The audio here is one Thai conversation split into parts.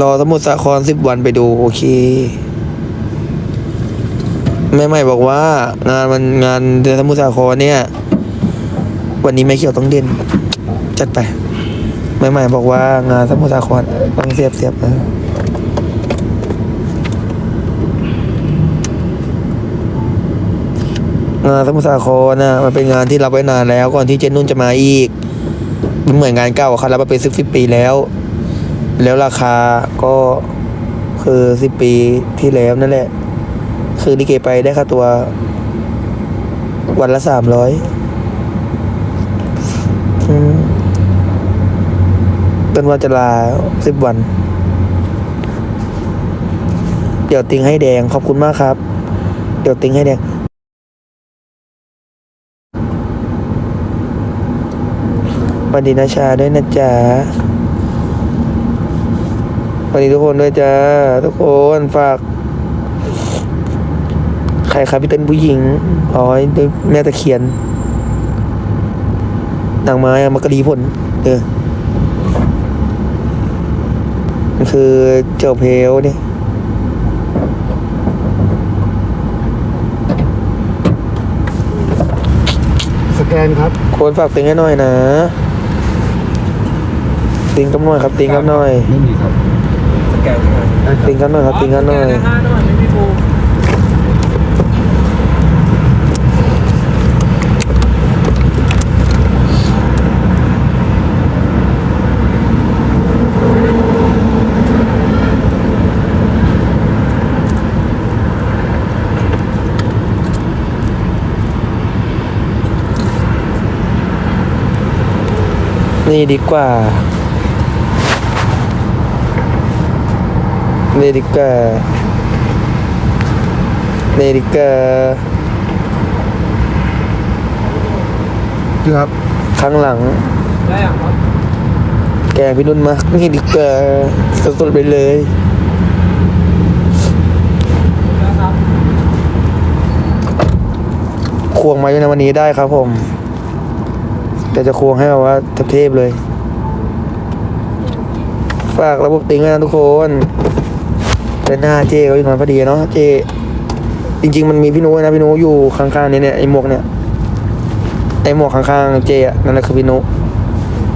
รอสมุทรสาครสิบวันไปดูโอเคแม่ใหม่บอกว่า งานมันงานเดือนสมุทรสาครเนี่ย วันนี้ไม่เขียวต้องเด่น จัดไปแม่ใหม่บอกว่างานสมุทรสาครต้องเสียบเสียบเอองานสมุทรสาครนะมันเป็นงานที่รับไว้นานแล้ว ก่อนที่เจนนุ่นจะมาอีก มันเหมือนงานเก่าเขารับมาเป็นสิบสิบปีแล้ว แล้วราคาก็คือสิบปีที่แล้วนั่นแหละ คือลิเกไปได้ค่าตัว วันละสามร้อยเป็นว่าจะลาสิบวัน เดี๋ยวติงให้แดงขอบคุณมากครับ เดี๋ยวติงให้แดง วัสดีนาชาด้วยนะจ๊ะ วัสดีทุกคนด้วยจ้าทุกคนฝากใครครับพี่เต้นผู้หญิงอ๋อด้วยแม่ตะเคียนนางไม้อะมักกะดีผลเออมันคือเจ้าเพลวนี่สแกนครับโคนฝากติงให้หน่อยนะ ติงกับหน่อยครับ ติงกับหน่อย ไม่มีครับ สแกนใช่ไหมติงกันหน่อยครับติงกันหน่อยสแกห้า หน่อยไม่มีบูนี่ดีกว่านี่ดีกว่านี่ดีกว่าครับข้างหลังได้ยังครับแกงพี่นุ่นมากนี่ดีกว่าสดๆไปเลยได้ครับควงมาอยู่ในวันนี้ได้ครับผม แต่จะควงให้แบบว่าเทพๆเลย ฝากระบบติงไว้นะทุกคน เป็นหน้าเจเขาอยู่นอนพอดีเนาะเจจริง ๆ มันมีพี่นุ้ยนะพี่นุ้ยอยู่ข้างๆนี่เนี่ยไอ้หมวกเนี่ยไอ้หมวกข้างๆเจอะนั่นแหละคือพี่นุ้ย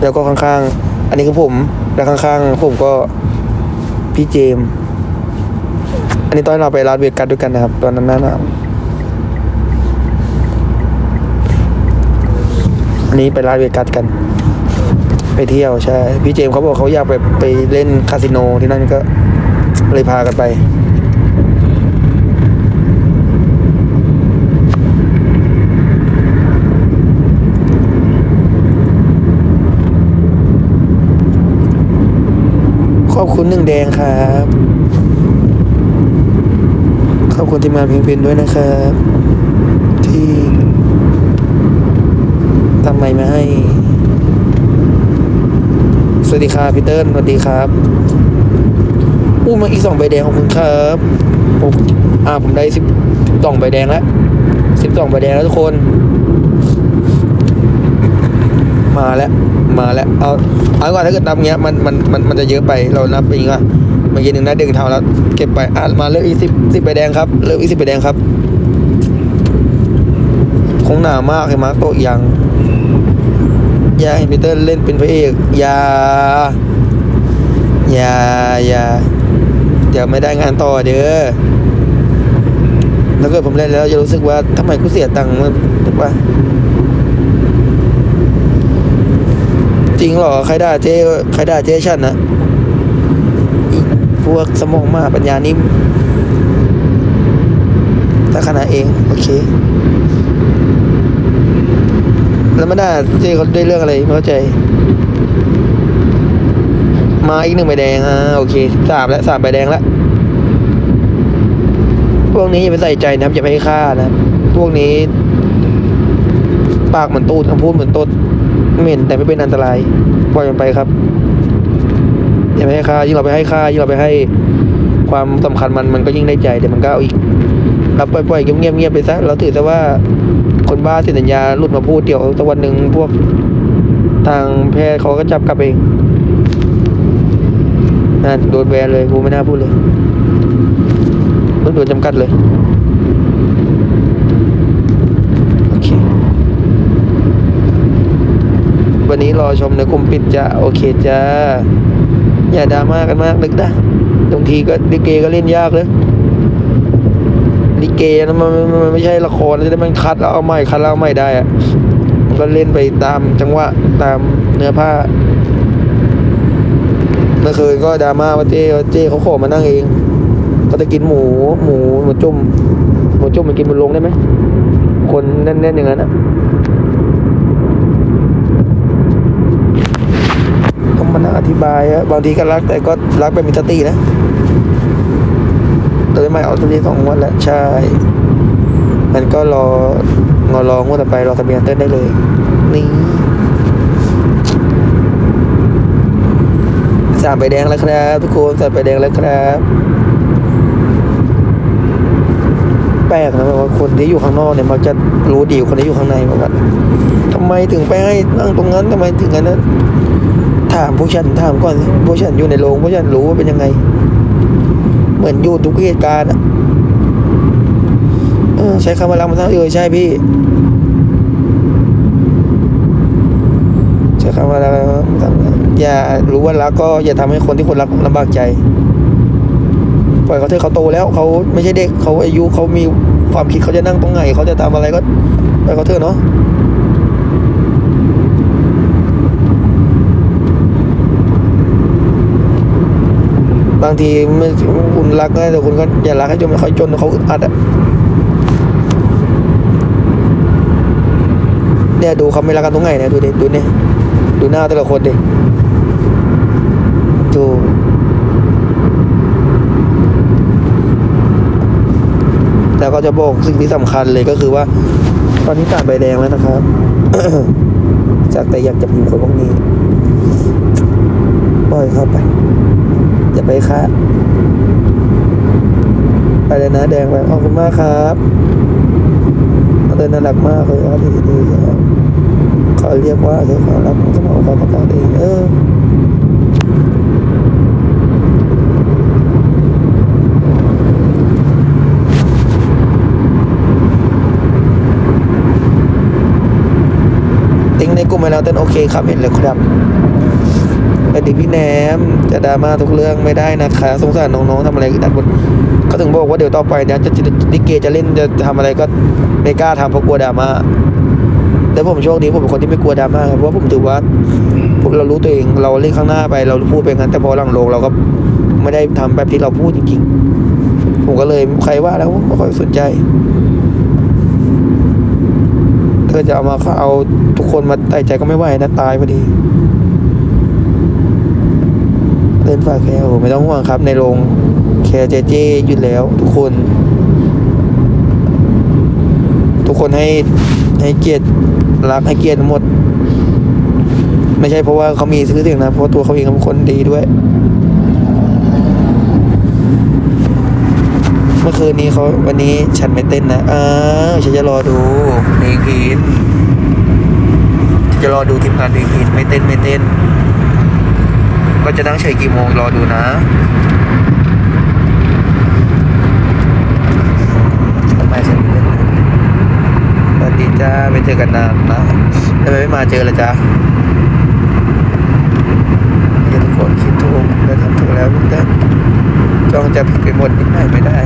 แล้วก็ข้างๆ อันนี้คือผม แล้วข้างๆ ผมก็พี่เจม อันนี้ตอนเราไปลาสเวกัสด้วยกันนะครับ ตอนนั้นน้าหนาวอันนี้ไปลาสเวกัสกัน ไปเที่ยวใช่ พี่เจมเขาบอกเขาอยากไปไปเล่นคาสิโนที่นั่นก็ เลยพากันไป ขอบคุณหนึ่งแดงครับ ขอบคุณทีมงานเพลงเพนด้วยนะครับ ที่ทำไมมาให้ สวัสดีครับพี่เติ้ลสวัสดีครับ อู้มาอีกสองใบแดงของคุณครับผมอ่าผมได้สิบสองใบแดงแล้วสิบสองใบแดงแล้วทุกคน มาแล้วมาแล้วเอาเอาก่อนถ้าเกิดนับเงี้ยมันมันมันมันจะเยอะไปเรานับเองว่าเมื่อกี้หนึ่งได้ดึงเท่าแล้ว เก็บไปอะมาเลือกอีสิบสิบใบแดงครับเลือกอีสิบใบแดงครับคงหนามากเลยมาร์กโตยังยาให้พีเตอร์เล่นเป็นพระเอกยายายา เดี๋ยวไม่ได้งานต่อเด้อถ้าเกิดผมเล่นแล้วจะรู้สึกว่าทำไมกูเสียตังค์มันถูกปะจริงหรอใครด่าเจ๊ใครด่าเจ๊ฉันนะพวกสมองมาปัญญานิ่มถ้าขนาดเอง โอเค แล้วไมาด่าเจ๊เขาได้เรื่องอะไรไม่เข้าใจ มาอีกหนึ่งใบแดงอ่าโอเคสามแล้วสามใบแดงแล้วพวกนี้อย่าไปใส่ใจนะครับอย่าไปให้ค่านะพวกนี้ ปากเหมือนตูดคำพูดเหมือนตดเหม็นแต่ไม่เป็นอันตรายปล่อยมันไปครับอย่าไปให้ค่ายิ่งเราไปให้ค่ายิ่งเราไปให้ความสำคัญมันมันก็ยิ่งได้ใจเดี๋ยวมันก็เอาอีกรับปล่อยๆเงียบๆเงียบไปซะเราถือซะว่าคนบ้าเซ็นสัญญาหลุดมาพูดเดี๋ยวสักวันหนึ่งพวกทางแพทย์เขาก็จับกลับเอง น่าโดนแบนเลยกูไม่น่าพูดเลยต้องโดนจำกัดเลยโอเควันนี้รอชมในกลุ่มปิดจ้ะโอเคจ้าอย่าดราม่ากันมากนึกนะบางทีก็ลิเกก็เล่นยากเลยลิเกนะมันมันไม่ใช่ละครจะได้มันคัดแล้วเอาใหม่คัดแล้วเอาใหม่ได้อะก็เล่นไปตามจังหวะตามเนื้อผ้า เมื่อคืนก็ดราม่าว่าเจ้เจ้เขาขอมานั่งเอง ก็จะกินหมูหมูหมูจุ่มหมูจุ่มมันกินบนโรงได้ไหมคนแน่นๆอย่างนั้นอะต้องมานั่งอธิบายอะบางทีก็รักแต่ก็รักแบบมีสตินะตัวใหม่เอาตัวนี้สองงวันแล้วใช่มันก็รองอรองวดต่อไปรอทะเบียนเต้นได้เลย นี่ สามใบแดงแล้วครับทุกคนสามใบแดงแล้วครับ แปลกนะแบบว่าคนที่อยู่ข้างนอกเนี่ยมักจะรู้ดีกว่าคนที่อยู่ข้างในเหมือนกันทำไมถึงไปให้นั่งตรงนั้นทำไมถึงอันนั้น ถามพวกฉันถามก่อนสิพวกฉันอยู่ในโรงพวกฉันรู้ว่าเป็นยังไง เหมือนอยู่ทุกเหตุการณ์อะใช้คำว่ารักมันทั้งเออใช่พี่ใช้คำว่ารักมันทั้ง อย่ารู้ว่ารักก็อย่าทำให้คนที่คนรักลำบากใจ ปล่อยเขาเถอะเขาโตแล้วเขาไม่ใช่เด็กเขาอายุเขามีความคิดเขาจะนั่งตรงไหนเขาจะทำอะไรก็ปล่อยเขาเถอะเนาะบางทีไม่คุณรักนะแต่คุณก็อย่ารักให้จนเขาจนเขาอึดอัดอะเนี่ยดูเขาไม่รักกันตรงไหนเนี่ยดูดิดูเนี่ยดูหน้าแต่ละคนดิ แล้วก็จะบอกสิ่งที่สำคัญเลยก็คือว่า ตอนนี้ตัดใบแดงแล้วนะครับ จากแต่อยากจะพิมพ์คนพวกนี้ปล่อยเข้าไป อย่าไปคะไปเลยนะแดงไปขอบคุณมากครับเดินน่ารักมากเลยครับดีดีๆครับขอเรียกว่าเรียกควารักของสมองควาประกาศเองเออติ้งในกลุ่ มไปแล้วเต้นโอเคครับเห็นเลยครับสวัสดีพี่แหนมจะดราม่าทุกเรื่องไม่ได้นะคะสงสารน้องๆทำอะไรกันหมดก็ถึงบอกว่าเดี๋ยวต่อไปเนี่ยจะจะลิเกจะเล่นจะทำอะไรก็ไม่กล้าทำเพราะกลัวดราม่าแต่ผมโชคดีผมเป็นคนที่ไม่กลัวดราม่าครับเพราะผมถือว่าผมเรารู้ตัวเองเราเล่นข้างหน้าไปเราพูดไปงั้นแต่พอหลังโลงเราก็ไม่ได้ทำแบบที่เราพูดจริงๆผมก็เลยใครว่าแล้วไม่ค่อยสนใจ ถ้าจะเอามาเอาทุกคนมาใส่ใจก็ไม่ไหวนะตายพอดีเล่นฝากแคร์โอ้ไม่ต้องห่วงครับ ในโรงแคร์เจเจอยู่แล้ว ทุกคน ทุกคนให้ให้เกียรติรักให้เกียรติหมด ไม่ใช่เพราะว่าเขามีชื่อเสียงนะเพราะตัวเขาเองเป็นคนดีด้วย มื่อคืนนี้เขาวันนี้ฉันไม่เต้นนะ เอ้าวฉันจะรอดูเพลงพินจะรอดูทีมงานเพลงพินไม่เต้นไม่เต้น ก็จะนั่งเฉยกี่โมงรอดูนะทำไมฉันไม่เล่นสวัสดีจ้าไม่เจอกันนานนะทำไมไม่มาเจอละจ้าเดี๋ยวทุกคนคิดถูกและทำถูกแล้วทุกท่านจ้องจะผิดไปหมดนิดหน่อยไม่ได้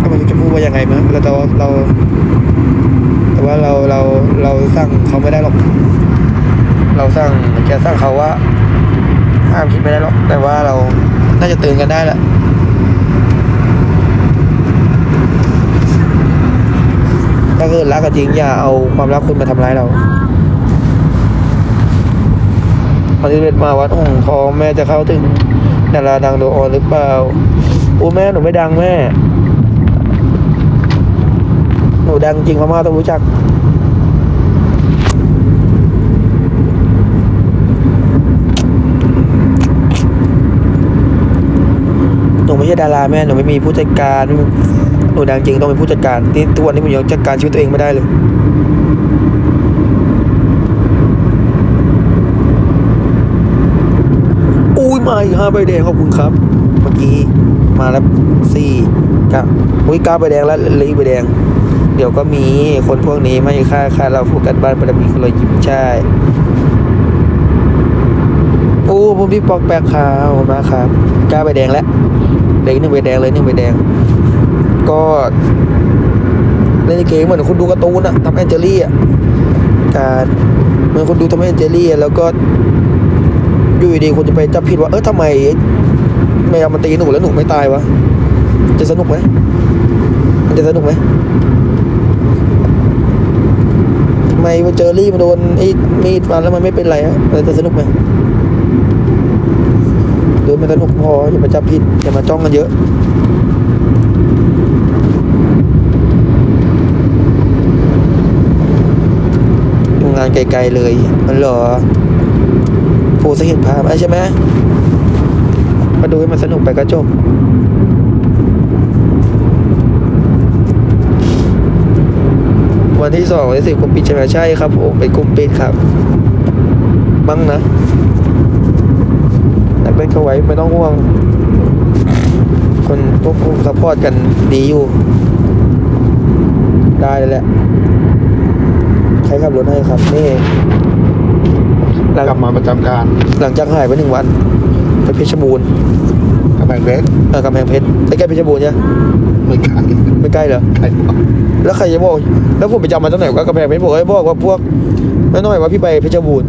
ก็ไม่รู้จะพูดว่ายังไงมั้งแล้วเราเราแต่ว่าเราเราเราสั่งเขาไม่ได้หรอก เราสั่งจะสั่งเขาว่าห้ามคิดไม่ได้หรอก แต่ว่าเราน่าจะตือนกันได้แหละถ้าเกิดรักกันจริงอย่าเอาความรักคุณมาทำร้ายเราพอที่เป็นมาวัดหงส์ทองแม่จะเข้าถึง ดาราดังโดออนหรือเปล่าโอ้แม่หนูไม่ดังแม่ หนูดังจริงพม่าต้องรู้จักหนูไม่ใช่ดาราแม่หนูไม่มีผู้จัดการหนูดังจริงต้องเป็นผู้จัดการนี่ทุกวันนี้หนูยังจัดการชีวิตตัวเองไม่ได้เลย มาอีกห้าใบแดงขอบคุณครับ เมื่อกี้มาแล้วสี่กะอุ้ยเก้าใบแดงแล้วเหลยใบแดง เดี๋ยวก็มีคนพวกนี้ไม่ค่าค่าเราโฟกัสบ้านบารมีคนเรายิ้มใช่โอ้ผมพี่ปอกแปกขาวมาครับเก้าใบแดงแล้วเหลยหนึ่งใบแดงเลยหนึ่งใบแดง ก็เล่นเกมเหมือนคุณดูการ์ตูนอะทำแอนเจลี่อะการเหมือนคนดูทำแอนเจลี่อะแล้วก็ อยู่ดีคุณจะไปจับผิดว่า เออทำไมแมวมันตีหนูแล้วหนูไม่ตายวะ จะสนุกไหมมันจะสนุกไหมทำไมว่าเจอรี่มันโดนไอ้มีดฟันแล้วมันไม่เป็นไรอะมันจะสนุกไหมหรือมันสนุกพออย่ามาจับผิดอย่ามาจ้องกันเยอะดูงานไกลๆเลยมันเหรอ โพสให้เห็นภาพใช่ไหมมาดูให้มันสนุกไปก็จบวันที่สองวันที่สิบกลุ่มปิดใช่ไหมใช่ครับผมเป็นกลุ่มปิดครับบ้างนะนักเล่นเขาไว้ไม่ต้องห่วง คนพวกผมซัพพอร์ตกันดีอยู่ ได้เลยแหละ ใครขับรถให้ครับ นี่ หลังกลับมาประจำการหลังจากหายไปหนึ่งวันไปเพชรบูรณ์กำแพงเพชรเออกำแพงเพชรใกล้ๆเพชรบูรณ์ใช่ไหมไม่ไกลไม่ใกล้เหรอไกลกว่าแล้วใครจะบอก แล้วผมไปจำมาจากไหนว่ากำแพงเพชรบอกให้บอกว่าพวกน้อยๆว่าพี่ไปเพชรบูรณ์